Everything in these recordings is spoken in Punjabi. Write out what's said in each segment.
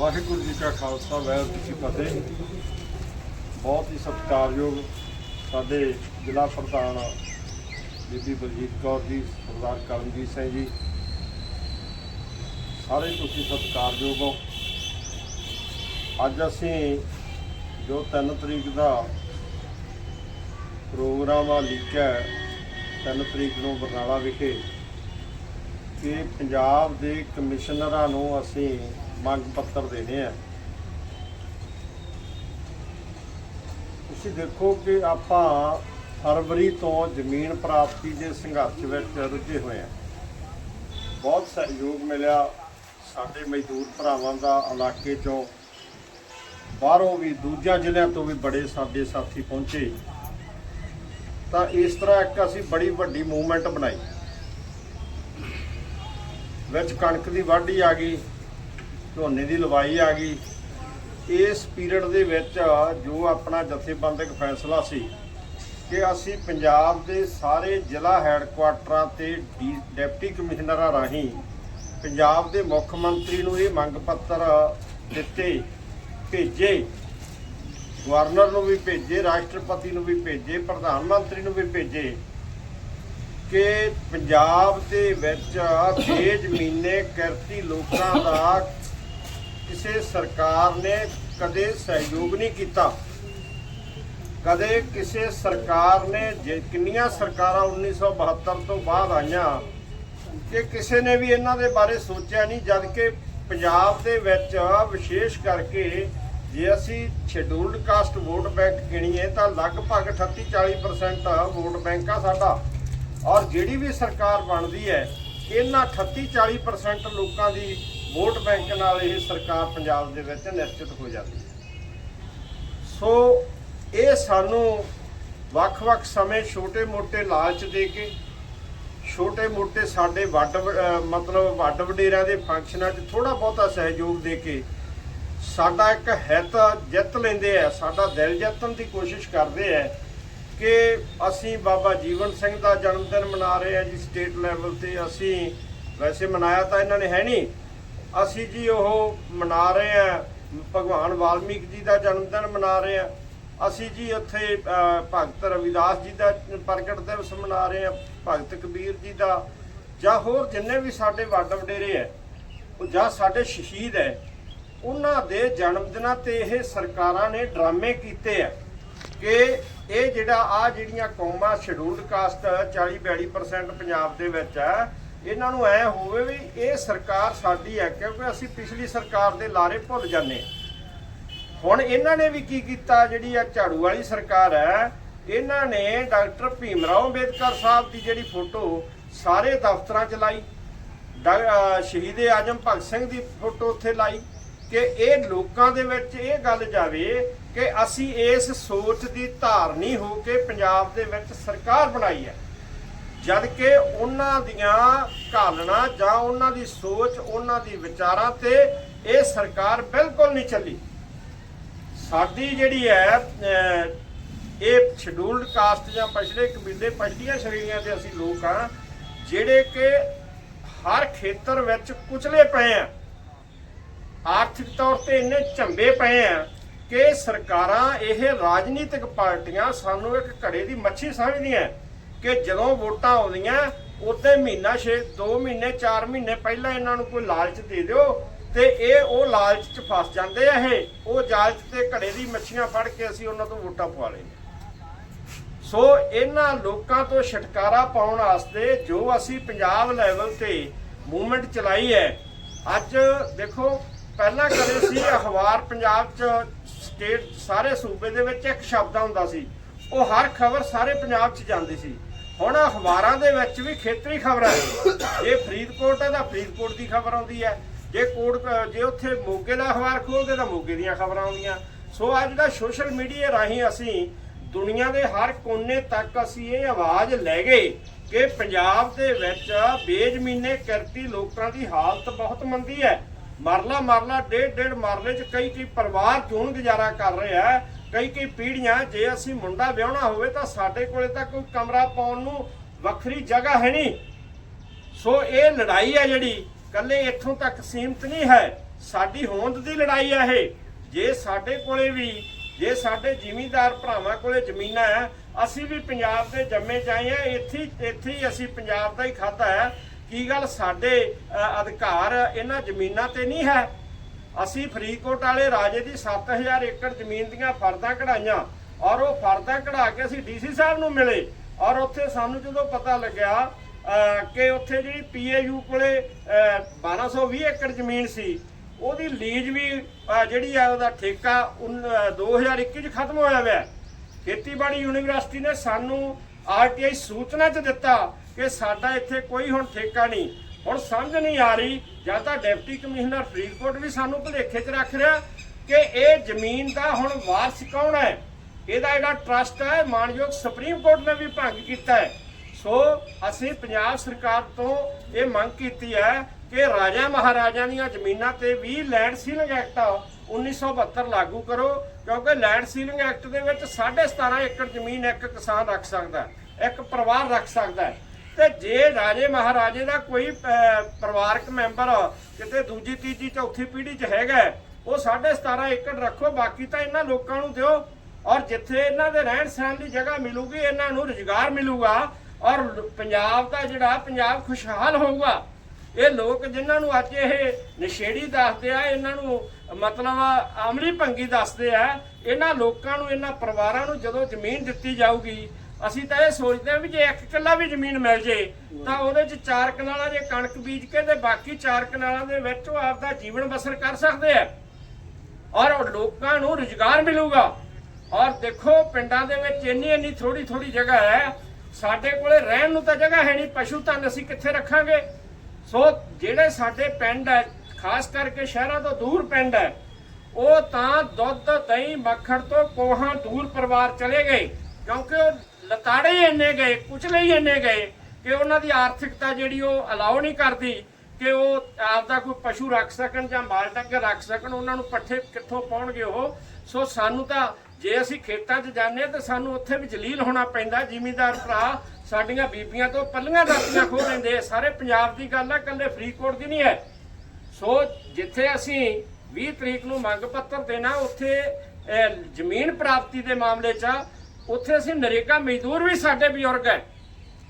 ਵਾਹਿਗੁਰੂ ਜੀ ਕਾ ਖਾਲਸਾ ਵਾਹਿਗੁਰੂ ਜੀ ਕੀ ਫਤਿਹ। ਬਹੁਤ ਹੀ ਸਤਿਕਾਰਯੋਗ ਸਾਡੇ ਜ਼ਿਲ੍ਹਾ ਪ੍ਰਧਾਨ ਬੀਬੀ ਬਲਜੀਤ ਕੌਰ ਜੀ, ਸਰਦਾਰ ਕਰਮਜੀਤ ਸਿੰਘ ਜੀ। ਸਾਰੇ ਤੁਸੀਂ ਸਤਿਕਾਰਯੋਗ ਹੋ। ਅੱਜ ਅਸੀਂ ਜੋ 3 ਤਰੀਕ ਦਾ ਪ੍ਰੋਗਰਾਮ ਆ ਲਿਖਿਆ 3 ਤਰੀਕ ਨੂੰ ਬਰਨਾਲਾ ਵਿਖੇ ਕਿ ਪੰਜਾਬ ਦੇ ਕਮਿਸ਼ਨਰਾਂ ਨੂੰ ਅਸੀਂ ਮੰਗ ਪੱਤਰ ਦੇਣੇ ਆ। ਤੁਸੀਂ ਦੇਖੋ ਕਿ ਆਪਾਂ ਫਰਵਰੀ ਤੋਂ ਜ਼ਮੀਨ ਪ੍ਰਾਪਤੀ ਦੇ ਸੰਘਰਸ਼ ਵਿੱਚ ਰੁੱਝੇ ਹੋਏ ਆ। ਬਹੁਤ ਸਹਿਯੋਗ ਮਿਲਿਆ ਸਾਡੇ ਮਜ਼ਦੂਰ ਭਰਾਵਾਂ ਦਾ ਇਲਾਕੇ ਚੋਂ। ਬਾਹਰੋਂ ਵੀ, ਦੂਜਿਆਂ ਜ਼ਿਲ੍ਹਿਆਂ ਤੋਂ ਵੀ ਬੜੇ ਸਾਡੇ ਸਾਥੀ ਪਹੁੰਚੇ। ਤਾਂ ਇਸ ਤਰ੍ਹਾਂ ਇੱਕ ਅਸੀਂ ਬੜੀ ਵੱਡੀ ਮੂਵਮੈਂਟ ਬਣਾਈ। ਵਿੱਚ ਕਣਕ ਦੀ ਵਾਢੀ ਆ ਗਈ। ਝੋਨੇ ਦੀ ਲਵਾਈ ਆ ਗਈ। ਇਸ ਪੀਰੀਅਡ ਦੇ ਵਿੱਚ ਜੋ ਆਪਣਾ ਜਥੇਬੰਦਕ ਫੈਸਲਾ ਸੀ ਕਿ ਅਸੀਂ ਪੰਜਾਬ ਦੇ ਸਾਰੇ ਜ਼ਿਲ੍ਹਾ ਹੈੱਡਕੁਆਟਰਾਂ ਤੇ ਡੀ- ਡਿਪਟੀ ਕਮਿਸ਼ਨਰਾਂ ਰਾਹੀਂ ਪੰਜਾਬ ਦੇ ਮੁੱਖ ਮੰਤਰੀ ਨੂੰ ਇਹ ਮੰਗ ਪੱਤਰ ਦਿੱਤੇ, ਭੇਜੇ। ਗਵਰਨਰ ਨੂੰ ਵੀ ਭੇਜੇ, ਰਾਸ਼ਟਰਪਤੀ ਨੂੰ ਵੀ ਭੇਜੇ, ਪ੍ਰਧਾਨ ਮੰਤਰੀ ਨੂੰ ਵੀ ਭੇਜੇ ਕਿ ਪੰਜਾਬ ਦੇ ਵਿੱਚ ਬੇਜ਼ਮੀਨੇ ਕਿਰਤੀ ਲੋਕਾਂ ਦਾ ਕਿਸੇ ਸਰਕਾਰ ਨੇ ਕਦੇ ਸਹਿਯੋਗ ਨਹੀਂ ਕੀਤਾ। ਕਦੇ ਕਿਸੇ ਸਰਕਾਰ ਨੇ ਜੇ ਕਿੰਨੀਆਂ ਸਰਕਾਰਾਂ 1972 ਤੋਂ ਬਾਅਦ ਆਈਆਂ, ਕਿ ਕਿਸੇ ਨੇ ਵੀ ਇਹਨਾਂ ਦੇ ਬਾਰੇ ਸੋਚਿਆ ਨਹੀਂ ਜਦ ਕਿ ਪੰਜਾਬ ਦੇ ਵਿੱਚ ਵਿਸ਼ੇਸ਼ ਕਰਕੇ ਜੇ ਅਸੀਂ ਸ਼ੈਡਿਊਲਡ ਕਾਸਟ ਵੋਟ ਬੈਂਕ ਗਿਣੀਏ, ਤਾਂ ਲਗਭਗ 38 40% ਵੋਟ ਬੈਂਕ ਆ ਸਾਡਾ। ਔਰ ਜਿਹੜੀ ਵੀ ਸਰਕਾਰ ਬਣਦੀ ਹੈ, ਇਹਨਾਂ 38 40% ਲੋਕਾਂ ਦੀ ਵੋਟ ਬੈਂਕ ਨਾਲ ਇਹ ਸਰਕਾਰ ਪੰਜਾਬ ਦੇ ਵਿੱਚ ਨਿਸ਼ਚਿਤ ਹੋ ਜਾਂਦੀ ਹੈ। ਸੋ ਇਹ ਸਾਨੂੰ ਵੱਖ-ਵੱਖ ਸਮੇਂ ਛੋਟੇ-ਮੋਟੇ ਲਾਲਚ ਦੇ ਕੇ, ਛੋਟੇ-ਮੋਟੇ ਸਾਡੇ ਵੱਡ ਅਹ ਮਤਲਬ ਵੱਡ ਵਡੇਰਿਆਂ ਦੇ ਫੰਕਸ਼ਨਾਂ 'ਚ ਥੋੜਾ ਬਹੁਤਾ ਸਹਿਯੋਗ ਦੇ ਕੇ ਸਾਡਾ ਇੱਕ ਹਿੱਤ ਜਿੱਤ ਲੈਂਦੇ ਆ, ਸਾਡਾ ਦਿਲ ਜਿੱਤਣ ਦੀ ਕੋਸ਼ਿਸ਼ ਕਰਦੇ ਆ ਕਿ ਅਸੀਂ ਬਾਬਾ ਜੀਵਨ ਸਿੰਘ ਦਾ ਜਨਮ ਦਿਨ ਮਨਾ ਰਹੇ ਆ ਜੀ ਸਟੇਟ ਲੈਵਲ ਤੇ। ਅਸੀਂ ਵੈਸੇ ਮਨਾਇਆ ਤਾਂ ਇਹਨਾਂ ਨੇ ਹੈ ਨਹੀਂ ਅਸੀਂ ਜੀ ਉਹ ਮਨਾ ਰਹੇ ਆ, ਭਗਵਾਨ ਵਾਲਮੀਕ ਜੀ ਦਾ ਜਨਮ ਦਿਨ ਮਨਾ ਰਹੇ ਆ। ਅਸੀਂ ਜੀ ਉੱਥੇ ਭਗਤ ਰਵਿਦਾਸ ਜੀ ਦਾ ਪ੍ਰਗਟ ਦਿਵਸ ਮਨਾ ਰਹੇ ਆ, ਭਗਤ ਕਬੀਰ ਜੀ ਦਾ, ਜਾਂ ਹੋਰ ਜਿੰਨੇ ਵੀ ਸਾਡੇ ਵੱਡ ਵਡੇਰੇ ਆ ਉਹ ਜਾਂ ਸਾਡੇ ਸ਼ਹੀਦ ਹੈ ਉਹਨਾਂ ਦੇ ਜਨਮ ਦਿਨਾਂ ਤੇ ਇਹ ਸਰਕਾਰਾਂ ਨੇ ਡਰਾਮੇ ਕੀਤੇ ਆ ਕਿ ਇਹ ਜਿਹੜਾ ਆ ਜਿਹੜੀਆਂ ਕੌਮਾਂ ਸ਼ਡਿਊਲਡ ਕਾਸਟ 40 42% ਪੰਜਾਬ ਦੇ ਵਿੱਚ ਹੈ ਇਹਨਾਂ ਨੂੰ ਐ ਹੋਵੇ ਵੀ ਇਹ ਸਰਕਾਰ ਸਾਡੀ ਹੈ, ਕਿਉਂਕਿ ਅਸੀਂ ਪਿਛਲੀ ਸਰਕਾਰ ਦੇ ਲਾਰੇ ਭੁੱਲ ਜਾਂਦੇ ਹੁਣ ਇਹਨਾਂ ਨੇ ਵੀ ਕੀ ਕੀਤਾ, ਜਿਹੜੀ ਆ ਝਾੜੂ ਵਾਲੀ ਸਰਕਾਰ ਹੈ, ਇਹਨਾਂ ਨੇ ਡਾਕਟਰ ਭੀਮ ਰਾਓ ਅੰਬੇਦਕਰ ਸਾਹਿਬ ਦੀ ਜਿਹੜੀ ਫੋਟੋ ਸਾਰੇ ਦਫ਼ਤਰਾਂ 'ਚ ਲਾਈ ਡਾ- ਅਹ ਸ਼ਹੀਦ ਆਜਮ ਭਗਤ ਸਿੰਘ ਦੀ ਫੋਟੋ ਉੱਥੇ ਲਾਈ, ਕਿ ਇਹ ਲੋਕਾਂ ਦੇ ਵਿੱਚ ਇਹ ਗੱਲ ਜਾਵੇ ਕਿ ਅਸੀਂ ਇਸ ਸੋਚ ਦੀ ਧਾਰਨੀ ਹੋ ਕੇ ਪੰਜਾਬ ਦੇ ਵਿੱਚ ਸਰਕਾਰ ਬਣਾਈ ਹੈ। ਜਦ ਕਿ ਉਹਨਾਂ ਦੀਆਂ ਘਾਲਣਾ ਜਾਂ ਉਹਨਾਂ ਦੀ ਸੋਚ ਉਹਨਾਂ ਦੀ ਵਿਚਾਰਾਂ ਤੇ ਇਹ ਸਰਕਾਰ ਬਿਲਕੁਲ ਨਹੀਂ ਚੱਲੀ। ਸਾਡੀ ਜਿਹੜੀ ਹੈ ਅਹ, ਇਹ ਸ਼ਡਿਊਲਡ ਕਾਸਟ ਜਾਂ ਪਛੜੇ ਕਬੀਲੇ ਪਛੜੀਆਂ ਸ਼੍ਰੇਣੀਆਂ ਦੇ ਅਸੀਂ ਲੋਕ ਆ ਜਿਹੜੇ ਕਿ ਹਰ ਖੇਤਰ ਵਿੱਚ ਕੁਚਲੇ ਪਏ ਆ। ਆਰਥਿਕ ਤੌਰ ਤੇ ਇੰਨੇ ਝੰਬੇ ਪਏ ਆ ਕਿ ਸਰਕਾਰਾਂ ਇਹ ਰਾਜਨੀਤਿਕ ਪਾਰਟੀਆਂ ਸਾਨੂੰ ਇੱਕ ਘੜੇ ਦੀ ਮੱਛੀ ਸਮਝਦੀਆਂ। ਕਿ ਜਦੋਂ ਵੋਟਾਂ ਆਉਂਦੀਆਂ ਉਦੋਂ ਮਹੀਨਾ 6 2 ਮਹੀਨੇ 4 ਮਹੀਨੇ ਪਹਿਲਾਂ ਇਹਨਾਂ ਨੂੰ ਕੋਈ ਲਾਲਚ ਦੇ ਦਿਓ ਤੇ ਇਹ ਉਹ ਲਾਲਚ 'ਚ ਫਸ ਜਾਂਦੇ ਆ ਇਹ। ਉਹ ਲਾਲਚ ਤੇ ਘੜੇ ਦੀ ਮੱਛੀਆਂ ਫੜ ਕੇ ਅਸੀਂ ਉਹਨਾਂ ਤੋਂ ਵੋਟਾਂ ਪਵਾ ਲੈਂਦੇ ਸੋ ਇਹਨਾਂ ਲੋਕਾਂ ਤੋਂ ਛੁਟਕਾਰਾ ਪਾਉਣ ਵਾਸਤੇ ਜੋ ਅਸੀਂ ਪੰਜਾਬ ਲੈਵਲ ਤੇ ਮੂਵਮੈਂਟ ਚਲਾਈ ਹੈ, ਅੱਜ ਦੇਖੋ, ਪਹਿਲਾਂ ਕਦੇ ਸੀ ਅਖਬਾਰ ਪੰਜਾਬ ਚ ਸਟੇਟ ਸਾਰੇ ਸੂਬੇ ਦੇ ਵਿੱਚ ਇੱਕ ਸ਼ਬਦ ਹੁੰਦਾ ਸੀ। ਉਹ ਹਰ ਖਬਰ ਸਾਰੇ ਪੰਜਾਬ ਚ ਜਾਂਦੀ ਸੀ। ਹੁਣ ਅਖਬਾਰਾਂ ਦੇ ਵਿੱਚ ਵੀ ਖੇਤਰੀ ਖਬਰਾਂ ਜੇ ਫਰੀਦਕੋਟ ਹੈ ਤਾਂ ਫਰੀਦਕੋਟ ਦੀ ਖਬਰ ਆਉਂਦੀ ਹੈ ਜੇ ਕੋਟ, ਜੇ ਉੱਥੇ ਮੋਗੇ ਦਾ ਅਖਬਾਰ ਖੋਲਦੇ ਤਾਂ ਮੋਗੇ ਦੀਆਂ ਖਬਰਾਂ ਆਉਂਦੀਆਂ। ਸੋ ਆ ਜਿਹੜਾ ਸੋਸ਼ਲ ਮੀਡੀਆ ਰਾਹੀਂ ਅਸੀਂ ਦੁਨੀਆ ਦੇ ਹਰ ਕੋਨੇ ਤੱਕ ਅਸੀਂ ਇਹ ਆਵਾਜ਼ ਲੈ ਗਏ ਕਿ ਪੰਜਾਬ ਦੇ ਵਿੱਚ ਬੇਜ਼ਮੀਨੇ ਕਿਰਤੀ ਲੋਕਾਂ ਦੀ ਹਾਲਤ ਬਹੁਤ ਮੰਦੀ ਹੈ। ਮਰਲਾ ਮਰਲਾ ਡੇਢ ਡੇਢ ਮਰਲੇ ਚ ਕਈ ਕਈ ਪਰਿਵਾਰ ਜੂਨ ਗੁਜ਼ਾਰਾ ਕਰ ਰਹੇ ਆ। ਕਈ ਕਈ ਪੀੜ੍ਹੀਆਂ ਜੇ ਅਸੀਂ ਮੁੰਡਾ ਵਿਆਹਣਾ ਹੋਵੇ ਤਾਂ ਸਾਡੇ ਕੋਲੇ ਤਾਂ ਕੋਈ ਕਮਰਾ ਪਾਉਣ ਨੂੰ ਵੱਖਰੀ ਜਗ੍ਹਾ ਹੈ ਨਹੀਂ। ਸੋ ਇਹ ਲੜਾਈ ਹੈ ਜਿਹੜੀ ਕੱਲੇ ਇੱਥੋਂ ਤੱਕ ਸੀਮਤ ਨਹੀਂ ਹੈ। ਸਾਡੀ ਹੋਂਦ ਦੀ ਲੜਾਈ ਹੈ ਇਹ। ਜੇ ਸਾਡੇ ਕੋਲੇ ਵੀ, ਜੇ ਸਾਡੇ ਜ਼ਿਮੀਂਦਾਰ ਭਰਾਵਾਂ ਕੋਲੇ ਜ਼ਮੀਨਾਂ ਹੈ ਅਸੀਂ ਵੀ ਪੰਜਾਬ ਦੇ ਜੰਮੇ ਜਾਏ ਆ, ਇੱਥੇ ਇੱਥੇ ਹੀ ਅਸੀਂ ਪੰਜਾਬ ਦਾ ਹੀ ਖਾਧਾ ਹੈ ਕੀ ਗੱਲ ਸਾਡੇ ਅਧਿਕਾਰ ਇਹਨਾਂ ਜ਼ਮੀਨਾਂ ਤੇ ਨਹੀਂ ਹੈ? ਅਸੀਂ ਫਰੀਦਕੋਟ ਵਾਲੇ ਰਾਜੇ ਦੀ 7000 ਏਕੜ ਜ਼ਮੀਨ ਦੀਆਂ ਫਰਦਾਂ ਕਢਾਈਆਂ ਔਰ ਉਹ ਫਰਦਾਂ ਕਢਾ ਕੇ ਅਸੀਂ ਡੀਸੀ ਸਾਹਿਬ ਨੂੰ ਮਿਲੇ ਔਰ ਉੱਥੇ ਸਾਨੂੰ ਜਦੋਂ ਪਤਾ ਲੱਗਿਆ ਕਿ ਉੱਥੇ ਜਿਹੜੀ ਪੀਏਯੂ ਕੋਲੇ ਅਹ, 1220 ਏਕੜ ਜ਼ਮੀਨ ਸੀ ਉਹਦੀ ਲੀਜ਼ ਵੀ ਜਿਹੜੀ ਆ ਉਹਦਾ ਠੇਕਾ ਉਨ- ਅਹ, 2021 ਚ ਖਤਮ ਹੋਇਆ ਹੋਇਆ। ਖੇਤੀਬਾੜੀ ਯੂਨੀਵਰਸਿਟੀ ਨੇ ਸਾਨੂੰ ਆਰਟੀਆਈ ਸੂਚਨਾ ਚ ਦਿੱਤਾ ਕਿ ਸਾਡਾ ਇੱਥੇ ਕੋਈ ਹੁਣ ਠੇਕਾ ਨਹੀਂ। ਹੁਣ ਸਮਝ ਨਹੀਂ ਆ ਰਹੀ, ਜਾਂ ਤਾਂ ਡਿਪਟੀ ਕਮਿਸ਼ਨਰ ਫਰੀਦਕੋਟ ਵੀ ਸਾਨੂੰ ਭੁਲੇਖੇ 'ਚ ਰੱਖ ਰਿਹਾ ਕਿ ਇਹ ਜ਼ਮੀਨ ਦਾ ਹੁਣ ਵਾਰਸ ਕੌਣ ਹੈ? ਇਹਦਾ ਜਿਹੜਾ ਟਰਸਟ ਹੈ, ਮਾਨਯੋਗ ਸੁਪਰੀਮ ਕੋਰਟ ਨੇ ਵੀ ਭੰਗ ਕੀਤਾ ਹੈ। ਸੋ ਅਸੀਂ ਪੰਜਾਬ ਸਰਕਾਰ ਤੋਂ ਇਹ ਮੰਗ ਕੀਤੀ ਹੈ ਕਿ ਰਾਜਾ ਮਹਾਰਾਜਾ ਦੀਆਂ ਜ਼ਮੀਨਾਂ ਤੇ ਵੀ ਲੈਂਡ ਸੀਲਿੰਗ ਐਕਟ 1972 ਲਾਗੂ ਕਰੋ, ਕਿਉਂਕਿ ਲੈਂਡ ਸੀਲਿੰਗ ਐਕਟ ਦੇ ਵਿੱਚ 17.5 ਏਕੜ ਜ਼ਮੀਨ ਇੱਕ ਕਿਸਾਨ ਰੱਖ ਸਕਦਾ ਇੱਕ ਪਰਿਵਾਰ ਰੱਖ ਸਕਦਾ ਹੈ। ਤੇ ਜੇ ਰਾਜੇ ਮਹਾਰਾਜੇ ਦਾ ਕੋਈ ਪਰਿਵਾਰਕ ਮੈਂਬਰ ਕਿਤੇ ਦੂਜੀ ਤੀਜੀ ਚੌਥੀ ਪੀੜ੍ਹੀ 'ਚ ਹੈਗਾ ਹੈ, ਉਹ 17.5 ਏਕੜ ਰੱਖੋ ਬਾਕੀ ਤਾਂ ਇਹਨਾਂ ਲੋਕਾਂ ਨੂੰ ਦਿਓ। ਔਰ ਜਿੱਥੇ ਇਹਨਾਂ ਦੇ ਰਹਿਣ ਸਹਿਣ ਦੀ ਜਗ੍ਹਾ ਮਿਲੂਗੀ ਇਹਨਾਂ ਨੂੰ ਰੁਜ਼ਗਾਰ ਮਿਲੂਗਾ। ਔਰ ਪੰਜਾਬ ਦਾ ਜਿਹੜਾ ਪੰਜਾਬ ਖੁਸ਼ਹਾਲ ਹੋਊਗਾ। ਇਹ ਲੋਕ ਜਿਨ੍ਹਾਂ ਨੂੰ ਅੱਜ ਇਹ ਨਸ਼ੇੜੀ ਦੱਸਦੇ ਆ ਇਹਨਾਂ ਨੂੰ ਮਤਲਬ ਅਮਲੀ ਭੰਗੀ ਦੱਸਦੇ ਆ ਇਹਨਾਂ ਲੋਕਾਂ ਨੂੰ ਇਹਨਾਂ ਪਰਿਵਾਰਾਂ ਨੂੰ ਜਦੋਂ ਜ਼ਮੀਨ ਦਿੱਤੀ ਜਾਊਗੀ ਅਸੀਂ ਤਾਂ ਇਹ ਸੋਚਦੇ ਆ ਵੀ ਜੇ ਇੱਕ ਕਿੱਲਾ ਵੀ ਜ਼ਮੀਨ ਮਿਲ ਜੇ, ਤਾਂ ਉਹਦੇ 'ਚ ਚਾਰ ਕਨਾਲਾਂ ਜੇ ਕਣਕ ਬੀਜ ਕੇ ਤੇ ਬਾਕੀ ਚਾਰ ਕਨਾਲਾਂ ਦੇ ਵਿੱਚ ਉਹ ਆਪਦਾ ਜੀਵਨ ਬਸਰ ਕਰ ਸਕਦੇ ਆ। ਔਰ ਲੋਕਾਂ ਨੂੰ ਰੁਜ਼ਗਾਰ ਮਿਲੂਗਾ। ਔਰ ਦੇਖੋ, ਪਿੰਡਾਂ ਦੇ ਵਿੱਚ ਇੰਨੀ ਇੰਨੀ ਥੋੜੀ ਥੋੜੀ ਜਗ੍ਹਾ ਹੈ। ਸਾਡੇ ਕੋਲੇ ਰਹਿਣ ਨੂੰ ਤਾਂ ਜਗ੍ਹਾ ਹੈ ਨਹੀਂ, ਪਸ਼ੂ ਧਨ ਅਸੀਂ ਕਿੱਥੇ ਰੱਖਾਂਗੇ? ਸੋ ਜਿਹੜੇ ਸਾਡੇ ਪਿੰਡ ਹੈ, ਖਾਸ ਕਰਕੇ ਸ਼ਹਿਰਾਂ ਤੋਂ ਦੂਰ ਪਿੰਡ ਹੈ, ਉਹ ਤਾਂ ਦੁੱਧ, ਦਹੀਂ, ਮੱਖਣ ਤੋਂ ਕੋਹਾਂ ਦੂਰ ਪਰਿਵਾਰ ਚਲੇ ਗਏ। ਕਿਉਂਕਿ ਉਹ ਲਤਾੜੇ ਹੀ ਇੰਨੇ ਗਏ, ਕੁਚਲੇ ਹੀ ਇੰਨੇ ਗਏ ਕਿ ਉਹਨਾਂ ਦੀ ਆਰਥਿਕਤਾ ਜਿਹੜੀ ਉਹ ਅਲਾਉ ਨਹੀਂ ਕਰਦੀ ਕਿ ਉਹ ਆਪਦਾ ਕੋਈ ਪਸ਼ੂ ਰੱਖ ਸਕਣ ਜਾਂ ਮਾਲ ਡੰਗਰ ਰੱਖ ਸਕਣ, ਉਹਨਾਂ ਨੂੰ ਪੱਠੇ ਕਿੱਥੋਂ ਪਾਉਣਗੇ ਉਹ। ਸੋ ਸਾਨੂੰ ਤਾਂ ਜੇ ਅਸੀਂ ਖੇਤਾਂ 'ਚ ਜਾਂਦੇ ਹਾਂ ਤਾਂ ਸਾਨੂੰ ਉੱਥੇ ਵੀ ਜਲੀਲ ਹੋਣਾ ਪੈਂਦਾ, ਜ਼ਿਮੀਂਦਾਰ ਭਰਾ ਸਾਡੀਆਂ ਬੀਬੀਆਂ ਤੋਂ ਪੱਲੀਆਂ ਦਾਤੀਆਂ ਖੋ ਲੈਂਦੇ ਸਾਰੇ ਪੰਜਾਬ ਦੀ ਗੱਲ ਆ, ਇਕੱਲੇ ਫਰੀਦਕੋਟ ਦੀ ਨਹੀਂ ਹੈ। ਸੋ ਜਿੱਥੇ ਅਸੀਂ 20 ਤਰੀਕ ਨੂੰ ਮੰਗ ਪੱਤਰ ਦੇਣਾ, ਉੱਥੇ ਜ਼ਮੀਨ ਪ੍ਰਾਪਤੀ ਦੇ ਮਾਮਲੇ 'ਚ ਉੱਥੇ ਅਸੀਂ ਨਰੇਗਾ ਮਜ਼ਦੂਰ ਵੀ ਸਾਡੇ ਬਜ਼ੁਰਗ ਹੈ।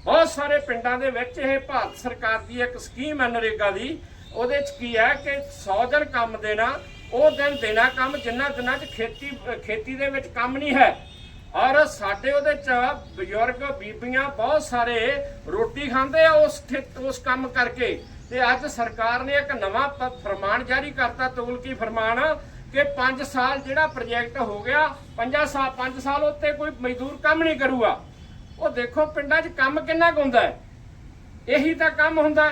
ਬਹੁਤ ਸਾਰੇ ਪਿੰਡਾਂ ਦੇ ਵਿੱਚ ਇਹ ਭਾਰਤ ਸਰਕਾਰ ਦੀ ਇੱਕ ਸਕੀਮ ਹੈ ਨਰੇਗਾ ਦੀ। ਉਹਦੇ 'ਚ ਕੀ ਹੈ ਕਿ 100 ਦਿਨ ਕੰਮ ਦੇਣਾ, ਉਹ ਦਿਨ ਦੇਣਾ ਕੰਮ ਜਿੰਨਾ ਦਿਨਾਂ 'ਚ ਖੇਤੀ ਖੇਤੀ ਦੇ ਵਿੱਚ ਕੰਮ ਨਹੀਂ ਹੈ। ਔਰ ਸਾਡੇ ਉਹਦੇ 'ਚ ਬਜ਼ੁਰਗ, ਬੀਬੀਆਂ ਬਹੁਤ ਸਾਰੇ ਰੋਟੀ ਖਾਂਦੇ ਆ ਉਸ ਖੇਤ- ਉਸ ਕੰਮ ਕਰਕੇ। ਤੇ ਅੱਜ ਸਰਕਾਰ ਨੇ ਇੱਕ ਨਵਾਂ ਫਰਮਾਨ ਜਾਰੀ ਕਰਤਾ, ਤੋਲਕੀ ਫਰਮਾਨ। ਕਿ 5 ਸਾਲ ਜਿਹੜਾ ਪ੍ਰੋਜੈਕਟ ਹੋ ਗਿਆ 5 ਸਾਲ 5 ਸਾਲ ਉੱਤੇ ਕੋਈ ਮਜ਼ਦੂਰ ਕੰਮ ਨਹੀਂ ਕਰੂਗਾ। ਉਹ ਦੇਖੋ ਪਿੰਡਾਂ 'ਚ ਕੰਮ ਕਿੰਨਾ ਕੁ ਹੁੰਦਾ ਹੈ। ਇਹੀ ਤਾਂ ਕੰਮ ਹੁੰਦਾ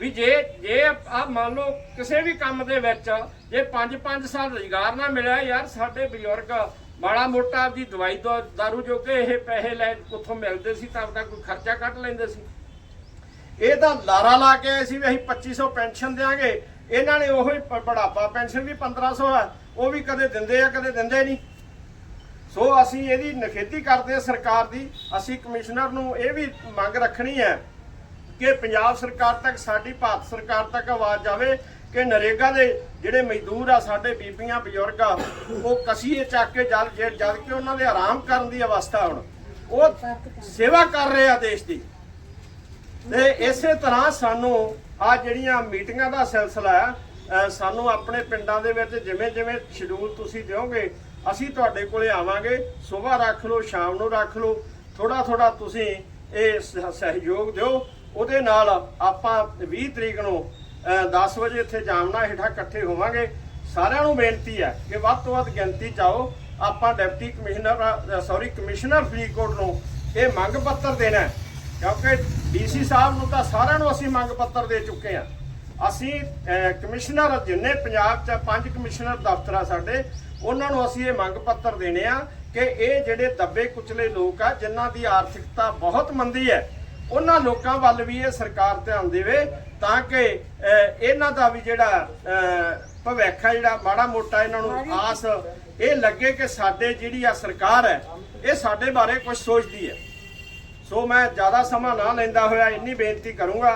ਵੀ ਜੇ ਜੇ ਆ ਮੰਨ ਲਓ ਕਿਸੇ ਵੀ ਕੰਮ ਦੇ ਵਿੱਚ ਜੇ 5-5 ਸਾਲ ਰੁਜ਼ਗਾਰ ਨਾ ਮਿਲਿਆ ਯਾਰ, ਸਾਡੇ ਬਜ਼ੁਰਗ ਮਾੜਾ ਮੋਟਾ ਆਪਦੀ ਦਵਾਈ ਦੋ, ਦਾਰੂ ਜੋ ਕਿ ਇਹ ਪੈਸੇ ਲੈ ਉੱਥੋਂ ਮਿਲਦੇ ਸੀ, ਤਾਂ ਆਪਦਾ ਕੋਈ ਖਰਚਾ ਕੱਢ ਲੈਂਦੇ ਸੀ। ਇਹ ਤਾਂ ਲਾਰਾ ਲਾ ਕੇ ਆਏ ਸੀ ਵੀ ਅਸੀਂ 2500 ਪੈਨਸ਼ਨ ਦੇਾਂਗੇ ਇਹਨਾਂ ਨੇ ਉਹੀ ਪ- ਬੁਢਾਪਾ ਪੈਨਸ਼ਨ ਵੀ 1500 ਹੈ, ਉਹ ਵੀ ਕਦੇ ਦਿੰਦੇ ਆ, ਕਦੇ ਦਿੰਦੇ ਨਹੀਂ। ਸੋ ਅਸੀਂ ਇਹਦੀ ਨਖੇਦੀ ਕਰਦੇ ਹਾਂ ਸਰਕਾਰ ਦੀ, ਅਸੀਂ ਕਮਿਸ਼ਨਰ ਨੂੰ ਇਹ ਵੀ ਮੰਗ ਰੱਖਣੀ ਹੈ ਕਿ ਪੰਜਾਬ ਸਰਕਾਰ ਤੱਕ, ਸਾਡੀ ਭਾਰਤ ਸਰਕਾਰ ਤੱਕ ਆਵਾਜ਼ ਜਾਵੇ ਕਿ ਨਰੇਗਾ ਦੇ ਜਿਹੜੇ ਮਜ਼ਦੂਰ ਆ, ਸਾਡੇ ਬੀਬੀਆਂ, ਬਜ਼ੁਰਗ ਆ, ਉਹ ਕਸੀਏ ਚੱਕ ਕੇ ਜਲ ਜੇ- ਜਦ ਕਿ ਉਹਨਾਂ ਦੇ ਆਰਾਮ ਕਰਨ ਦੀ ਅਵਸਥਾ ਹੁਣ। ਉਹ ਸੇਵਾ ਕਰ ਰਹੇ ਆ ਦੇਸ਼ ਦੀ। ਤੇ ਇਸੇ ਤਰ੍ਹਾਂ ਸਾਨੂੰ ਆ ਜਿਹੜੀਆਂ ਮੀਟਿੰਗਾਂ ਦਾ ਸਿਲਸਿਲਾ ਹੈ ਸਾਨੂੰ ਆਪਣੇ ਪਿੰਡਾਂ ਦੇ ਵਿੱਚ ਜਿਵੇਂ ਜਿਵੇਂ ਸ਼ਡਿਊਲ ਤੁਸੀਂ ਦਿਓਗੇ, ਅਸੀਂ ਤੁਹਾਡੇ ਕੋਲੇ ਆਵਾਂਗੇ, ਸਵੇਰ ਰੱਖ ਲਓ, ਸ਼ਾਮ ਨੂੰ ਰੱਖ ਲਓ ਥੋੜਾ ਥੋੜਾ ਤੁਸੀਂ ਇਹ ਸਹਿਯੋਗ ਦਿਓ। ਉਹਦੇ ਨਾਲ ਆਪਾਂ 20 ਤਰੀਕ ਨੂੰ ਅਹ 10 ਵਜੇ ਇੱਥੇ ਜਾਮਣਾ ਹੇਠਾਂ ਇਕੱਠੇ ਹੋਵਾਂਗੇ। ਸਾਰਿਆਂ ਨੂੰ ਬੇਨਤੀ ਹੈ ਕਿ ਵੱਧ ਤੋਂ ਵੱਧ ਗਿਣਤੀ ਚ ਆਓ। ਆਪਾਂ deputy commissioner sorry commissioner Faridkot ਨੂੰ ਇਹ ਮੰਗ ਪੱਤਰ ਦੇਣਾ ਹੈ। ਕਿਉਂਕਿ ਡੀਸੀ ਸਾਹਿਬ ਨੂੰ ਤਾਂ ਸਾਰਿਆਂ ਨੂੰ ਅਸੀਂ ਮੰਗ ਪੱਤਰ ਦੇ ਚੁੱਕੇ ਹਾਂ। ਅਸੀਂ ਕਮਿਸ਼ਨਰ ਜਿੰਨੇ ਪੰਜਾਬ 'ਚ ਪੰਜ ਕਮਿਸ਼ਨਰ ਦਫ਼ਤਰ ਆ ਸਾਡੇ, ਉਹਨਾਂ ਨੂੰ ਅਸੀਂ ਇਹ ਮੰਗ ਪੱਤਰ ਦੇਣੇ ਆ ਕਿ ਇਹ ਜਿਹੜੇ ਦੱਬੇ ਕੁਚਲੇ ਲੋਕ ਆ, ਜਿਨ੍ਹਾਂ ਦੀ ਆਰਥਿਕਤਾ ਬਹੁਤ ਮੰਦੀ ਹੈ, ਉਹਨਾਂ ਲੋਕਾਂ ਵੱਲ ਵੀ ਇਹ ਸਰਕਾਰ ਧਿਆਨ ਦੇਵੇ ਤਾਂ ਕਿ ਇਹਨਾਂ ਦਾ ਵੀ ਜਿਹੜਾ ਭਵਿੱਖ ਹੈ ਜਿਹੜਾ ਮਾੜਾ ਮੋਟਾ ਇਹਨਾਂ ਨੂੰ ਆਸ, ਇਹ ਲੱਗੇ ਕਿ ਸਾਡੇ ਜਿਹੜੀ ਆ ਸਰਕਾਰ ਹੈ, ਇਹ ਸਾਡੇ ਬਾਰੇ ਕੁਝ ਸੋਚਦੀ ਹੈ। ਸੋ ਮੈਂ ਜ਼ਿਆਦਾ ਸਮਾਂ ਨਾ ਲੈਂਦਾ ਹੋਇਆ ਇੰਨੀ ਬੇਨਤੀ ਕਰੂੰਗਾ।